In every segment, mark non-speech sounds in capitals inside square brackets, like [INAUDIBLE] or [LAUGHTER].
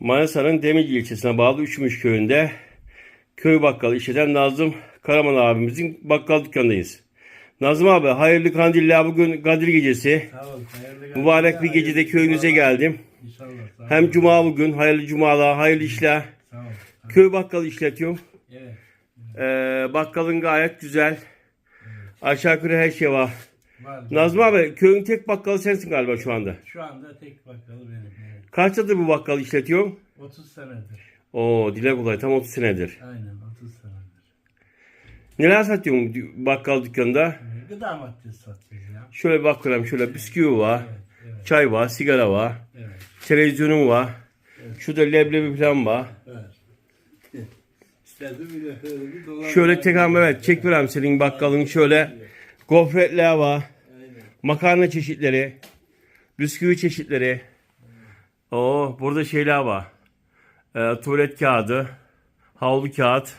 Manisa'nın Demirci ilçesine bağlı Üçmüş köyünde köy bakkalı işleten Nazım Karaman abimizin bakkal dükkanındayız. Nazım abi hayırlı kandiller bugün Kadir gecesi. Sağ ol. Mübarek bir gecede köyünüze cumalar. geldim. İnşallah. Sağ ol. Hem cuma bugün hayırlı cumalar, hayırlı işler. Sağ ol. Köy bakkalı işletiyorum. Evet. Ee, bakkalın gayet güzel. Aşağı yukarı her şey var. Var. Nazım abi köyün tek bakkalı sensin galiba şu anda. Şu anda tek bakkalı benim. Evet. Kaç yıldır bu bakkal işletiyorsun? 30 senedir. Oo dile kolay tam 30 senedir. Aynen 30 senedir. Neler satıyorsun dü- bakkal dükkanında? Ee, Gıda maddesi satıyoruz ya. Şöyle bakalım şöyle bisküvi var, Evet. Evet. çay var, sigara var, Evet. televizyonun var. Şurada leblebi falan var. evet. [LAUGHS] İstedim bir de öyle bir dolar. Şöyle tekrar evet çek vereyim senin bakkalın şöyle gofretler var, Aynen. makarna çeşitleri, bisküvi çeşitleri. Oo burada şeyler var. Ee, tuvalet kağıdı, havlu kağıt.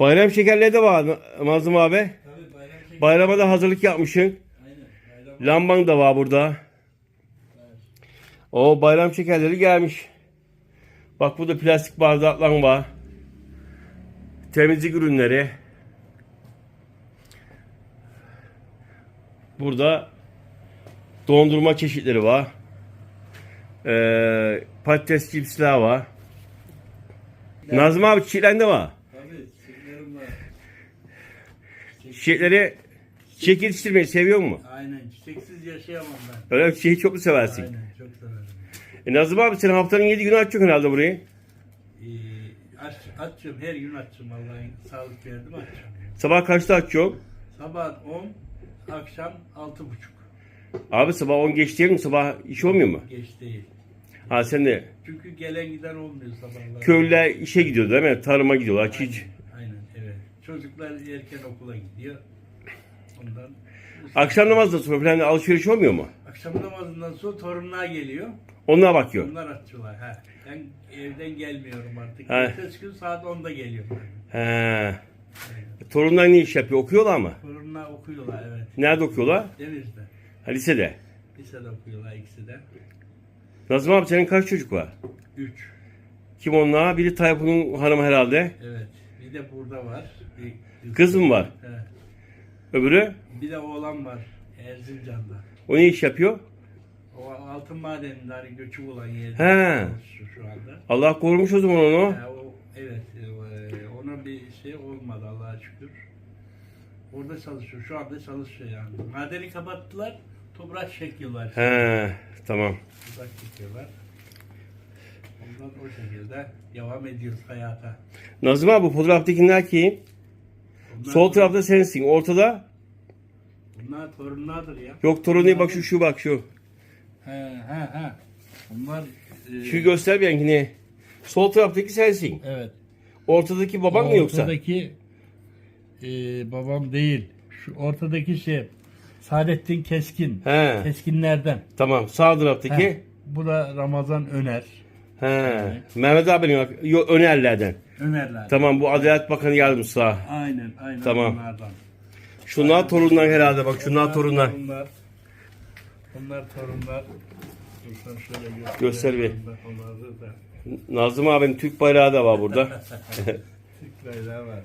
Bayram şekerleri de var Mazlum abi. Tabii bayram şey. Bayrama da hazırlık yapmışsın. Aynen. Lamban da var burada. O bayram şekerleri gelmiş. Bak burada plastik bardaklar var. Temizlik ürünleri. Burada dondurma çeşitleri var. Ee, patates cipsler var. Nazım abi çiçeklerin de var. Tabii. Çiçeklerim var. Çiçekleri çiçek yetiştirmeyi seviyor mu? Aynen. Çiçeksiz yaşayamam ben. Öyle çiçeği çok mu seversin? Aynen. Çok severim. E Nazım abi sen haftanın 7 günü açıyorsun herhalde burayı. Ee, aç, açım her gün açım Allah'ın sağlık verdim açım. Sabah kaçta açıyorsun? Sabah 10, akşam 6.30. Abi sabah 10 geç değil mi? Sabah iş olmuyor mu? Geç değil. Ha sen de Çünkü gelen giden olmuyor sabahlar. köylüler işe gidiyor değil mi? Tarıma gidiyorlar. Çiç. Aynen evet. Çocuklar erken okula gidiyor. Ondan Akşam namazdan sonra falan alışveriş olmuyor mu? akşam namazından sonra torunlar geliyor. Onlara bakıyor. Onlar açıyorlar. Ha. Ben evden gelmiyorum artık. Ha. Ertesi gün saat 10'da geliyorum. He. Torunlar ne iş yapıyor? Okuyorlar mı? Torunlar okuyorlar evet. Nerede okuyorlar? Deniz'de. Ha, lisede. Lisede okuyorlar ikisi de. Nazım abi senin kaç çocuk var? 3. Kim onlar? Biri Tayfun'un hanımı herhalde. Evet. Bir de burada var. Bir Kız mı var? Evet. Öbürü? Bir de oğlan var Erzincan'da. O ne iş yapıyor? O altın madeninde hani göçük olan yerde He. çalışıyor şu anda. Allah korumuş o zaman onu. O, evet, e, ona bir şey olmadı Allah'a şükür. Orada çalışıyor, şu anda çalışıyor yani. Madeni kapattılar, toprak çekiyorlar. He. Tamam. Toprak çekiyorlar. Ondan o şekilde devam ediyoruz hayata. Nazım abi bu fotoğraftakiler kim? Bunlar, Sol tarafta sensin. Ortada Bunlar torunlardır ya. yok torun değil bak şu şu bak şu. He he he. Bunlar e, Şu göster benimkini. Sol taraftaki sensin. Evet. Ortadaki baban mı yoksa? Ortadaki e, babam değil. Şu ortadaki şey Saadettin Keskin. He. Keskinlerden. Tamam. Sağ taraftaki. He. Bu da Ramazan Öner. He. Mehmet abinin. Yok Önerlerden. Önerler. Tamam bu Adalet Bakanı yardımcısı. Aynen aynen Tamam. onlardan. Şunlar torunlar herhalde bak. Şunlar Onlar torunlar. Torunlar. Bunlar torunlar. Dur sen şöyle göster. Göster bir. Nazım abinin Türk bayrağı da var burada. [LAUGHS] Türk bayrağı var.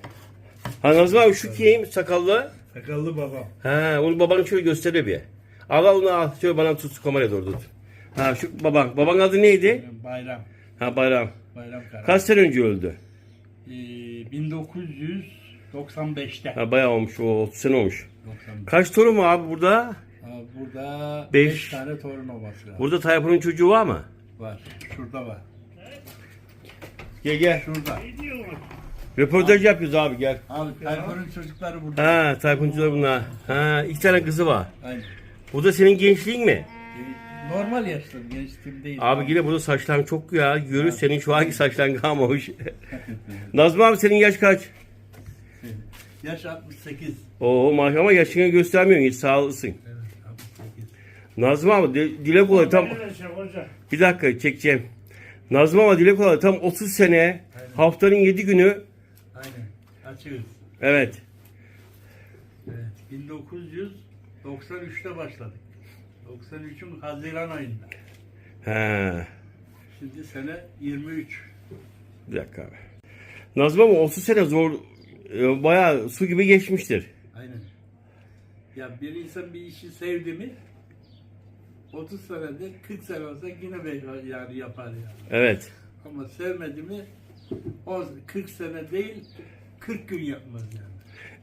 Nazım abi şu kim sakallı? Sakallı babam. Ha onu babanı şöyle gösteriyor bir. Al al onu al. Şöyle bana tut kameraya doğru tut. Ha şu baban. Baban adı neydi? Bayram. Ha Bayram. Bayram Kara. Kaç sene önce öldü? Ee, 1995'te. Ha bayağı olmuş o 30 sene olmuş. 95. Kaç torun var abi burada? Aa, Burada Beş. 5 tane torun olması lazım. Burada Tayfun'un çocuğu var mı? Var. Şurada var. Gel gel. Şurada. Röportaj yapıyoruz abi gel. Abi Tayfun'un çocukları burada. Ha Tayfuncular bunlar. Ha iki tane kızı var. Aynen. Bu da senin gençliğin mi? Ee, Normal yaşlıyım, gençliğim değil. Abi yine burada saçların çok ya. Görür senin şu anki saçların kalmamış. [LAUGHS] Nazım abi senin yaş kaç? [LAUGHS] Yaş 68. Oo maşallah ama yaşını göstermiyorsun hiç sağlısın. Evet, 68. Nazım abi de- dile kolay tam bir dakika çekeceğim. Nazım ama dile kolay tam 30 sene haftanın 7 günü Aynen. Açıyoruz. evet. Evet. 1993'te başladık. 93'ün Haziran ayında. He. Şimdi sene 23. Bir dakika abi. Nazım ama 30 sene zor e, bayağı su gibi geçmiştir. Aynen. Ya bir insan bir işi sevdi mi 30 senede 40 sene olsa yine yani yapar yani. Evet. Ama sevmedi mi o 40 sene değil 40 gün yapmaz yani.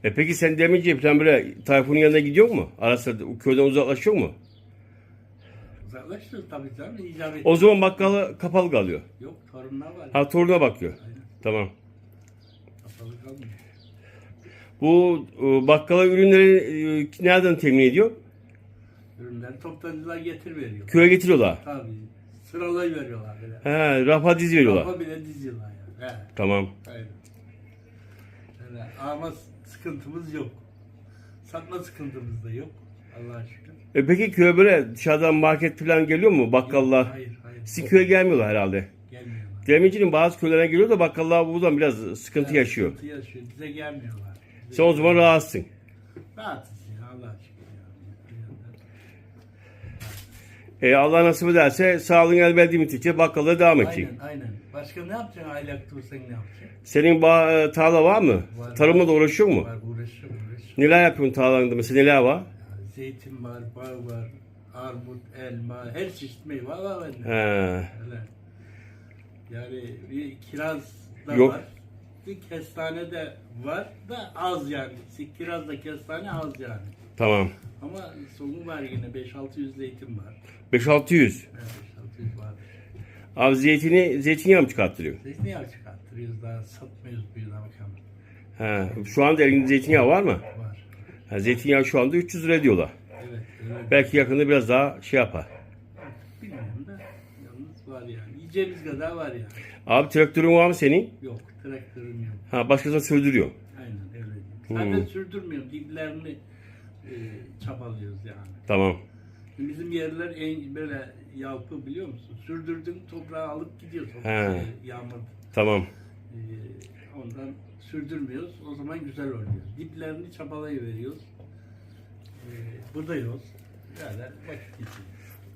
E peki sen demince falan böyle Tayfun'un yanına gidiyor mu? Arası o köyden uzaklaşıyor mu? Uzaklaştır tabii canım icap et. O zaman bakkalı kapalı kalıyor. Yok torunlar var. Ha toruna bakıyor. Aynen. Tamam. Kapalı kalmıyor. Bu e, bakkala ürünleri e, nereden temin ediyor? Ürünleri toptancılar getir veriyor. Köye getiriyorlar. Tabii. Sıralayı veriyorlar böyle. He, rafa diz veriyorlar. Kafa bile diziyorlar yani. He. Tamam. Aynen. Öyle. Ama sıkıntımız yok. Satma sıkıntımız da yok. Allah'a şükür. E peki köye böyle dışarıdan market falan geliyor mu? Bakkallar. Hayır, hayır. Sizin köye gelmiyorlar herhalde. Gelmiyorlar. Demircinin bazı köylerine geliyor da bakkallar buradan biraz sıkıntı Yani yaşıyor. Sıkıntı yaşıyor. Bize gelmiyorlar. Bize Sen o zaman rahatsın. Rahatız ya Allah'a şükür. Yani. E, Allah nasip ederse sağlığın el verdiği müddetçe bakkala devam edeceksin. Aynen aynen. Başka ne yapacaksın aylak dursan ne yapacaksın? Senin ba- e, tarla var mı? Var. Tarımla da uğraşıyor mu? Var uğraşıyor uğraşıyor. Neler yapıyorsun tarlanda mesela neler var? Zeytin var, bağ var, armut, elma, her çeşit meyve var bende. He. Öyle. Yani bir kiraz da Yok. var. Bir kestane de var da az yani. Kiraz da kestane az yani. Tamam. Ama sonu var yine 5-600 zeytin var. 5-600. Evet, 5-600 var. Abi zeytini zeytinyağı mı çıkarttırıyor? Zeytinyağı çıkarttırıyoruz daha satmıyoruz bir daha bakalım. He. Şu anda elinde zeytinyağı var mı? Var. Ha, zeytinyağı şu anda 300 lira diyorlar. Evet. Öyle. Belki yakında biraz daha şey yapar. Bilmiyorum da yalnız var yani. Yiyeceğimiz kadar var yani. Abi traktörün var mı senin? Yok. Traktörüm yok. Ha başkasına sürdürüyor. Aynen öyle değil. Zaten sürdürmüyorum. Diplerini çabalıyoruz yani. Tamam. Bizim yerler en böyle yalpı biliyor musun? Sürdürdün toprağı alıp gidiyor He. toprak şey, yağmur. Tamam. Ee, ondan sürdürmüyoruz. O zaman güzel oluyor. Diplerini çabalayıveriyoruz. Ee, buradayız. Böyle vakit geçiyor.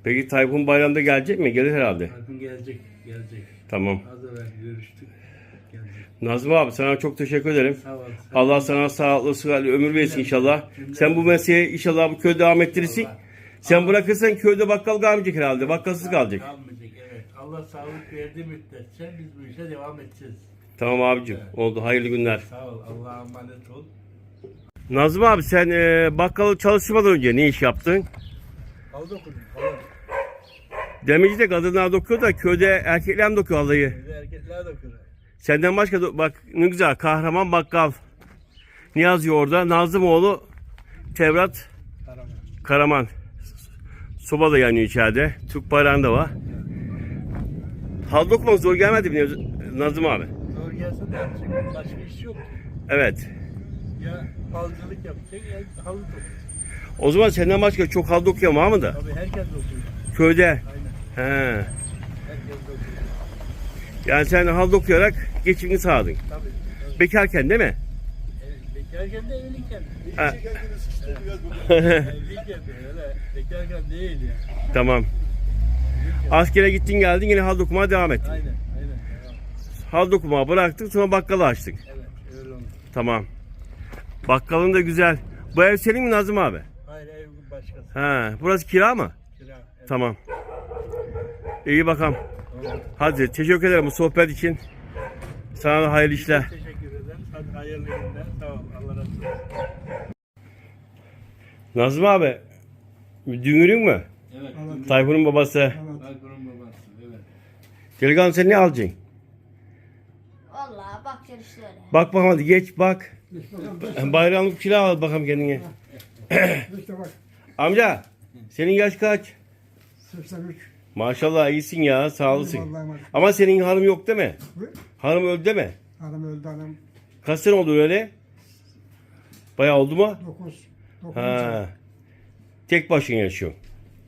Peki Tayfun bayramda gelecek mi? Gelir herhalde. Tayfun gelecek, gelecek. Tamam. Az evvel görüştük. Nazım abi sana çok teşekkür ederim. Sağ ol. sağ ol. Allah sana sağlıklı, sıhhatli ömür versin inşallah. Sen bu mesleği inşallah bu köyde devam ettirirsin. Sen bırakırsan köyde bakkal kalmayacak herhalde. Bakkalsız kalacak. Kalmayacak evet. Allah sağlık verdiği müddetçe biz bu işe devam edeceğiz. Tamam abicim. Oldu. Hayırlı günler. Sağ ol. Allah'a emanet ol. Nazım abi sen e, bakkalı çalışmadan önce ne iş yaptın? Kaldı okudum. Kaldı. Demirci de kadınlar dokuyor da köyde erkekler mi dokuyor halayı? Evde erkekler de okuyor. Senden başka bak ne güzel kahraman bakkal. Ne yazıyor orada? Nazımoğlu Tevrat Karaman. Karaman. Soba da yanıyor içeride. Türk bayrağında da var. Hal dokumak zor gelmedi mi Nazım abi? Zor gelse de yapacak. Başka iş yok. Evet. Ya balcılık yapacak ya halı. O zaman senden başka çok hal dokuyan var mı da? Tabii herkes okuyor. Köyde. Aynen. He. Herkes okuyor. Yani sen hal dokuyarak geçimini sağladın. Tabii. tabii. Bekarken değil mi? Bekarken de evliyken. Ha. [LAUGHS] Evliyken de öyle. Bekarken değil ya. tamam. Askere gittin geldin yine hal dokumaya devam ettin. Aynen. Aynen. Tamam. Hal dokumayı bıraktık sonra bakkalı açtık. Evet. Öyle oldu. Tamam. Bakkalın da güzel. Bu ev senin mi Nazım abi? Hayır ev başkası. Ha, burası kira mı? Kira. Evet. Tamam. İyi bakalım. Tamam. Hadi teşekkür ederim bu sohbet için. Sana da hayırlı işler. Teşekkür ederim. Hadi hayırlı günler. Ol. Allah razı olsun. Nazım abi, dünürün mü? Evet. Tayfun'un babası. Tayfun'un babası. Evet. Delikanlı sen ne alacaksın? Vallahi işte öyle. Bak bakalım hadi geç bak. Bayramlık kira al bakalım kendine. İşte bak Amca, senin yaş kaç? 83. Maşallah iyisin ya, sağ olasın. Vallahi bak. Ama senin hanım yok değil mi? Hanım öldü değil mi? Adam öldü adam. Kaç sene oldu öyle? Bayağı oldu mu? 9. 9. Ha. Tek başına yaşıyor.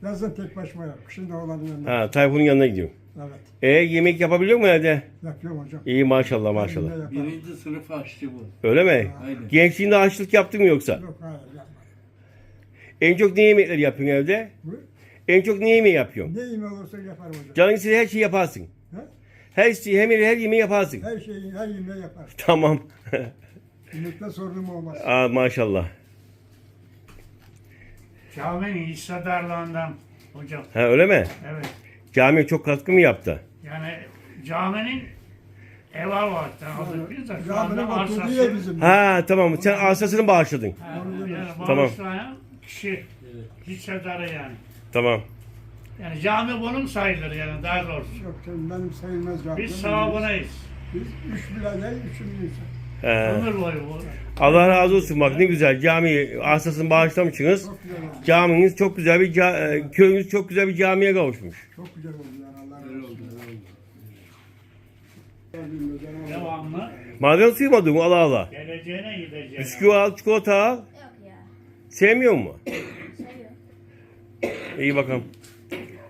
Yazın tek başıma yap. Şimdi oğlanın yanında. Ha, Tayfun'un yanına gidiyor. Evet. E yemek yapabiliyor mu evde? Yapıyorum hocam. İyi maşallah maşallah. Elimde yaparım. Birinci sınıf aşçı bu. Öyle mi? Aynen. Gençliğinde açlık yaptın mı yoksa? Yok hayır yapma. En çok ne yemekler yapıyorsun evde? Bu En çok ne yemeği yapıyorsun? Ne yemeği olursa yaparım hocam. Canın istediği her şeyi yaparsın. He? Her şeyi, her, her yemeği yaparsın. Her şeyi, her yemeği yaparım. [LAUGHS] Tamam. Yemekte sorunum olmaz. Aa, maşallah. Caminin hissedarlığından hocam. Ha öyle mi? Evet. Camiye çok katkı mı yaptı? Yani caminin ev avaçtan aldık biz de şu Caminin anda oturduğu yer arsası. bizim. Ha tamam. Sen arsasını bağışladın. Ha, Yani Tamam. bağışlayan kişi hissedarı yani. Tamam. Yani cami bunun sayılır yani daha doğrusu. Yok canım benim sayılmaz cevap. Biz sevabınayız. Biz üç birader, insan. He. Ömür boyu bu. Allah razı olsun bak ne güzel cami arsasını bağışlamışsınız. Çok güzel oldu. Caminiz çok güzel bir ca- e, köyünüz çok güzel bir camiye kavuşmuş. Çok güzel oldu yani Allah razı olsun. Devamlı Maden suyu mu aldın? Allah Allah. geleceğine gideceğine. Bisküvi al, çikolata al. Yok ya. Sevmiyor mu? [COUGHS] İyi bakalım.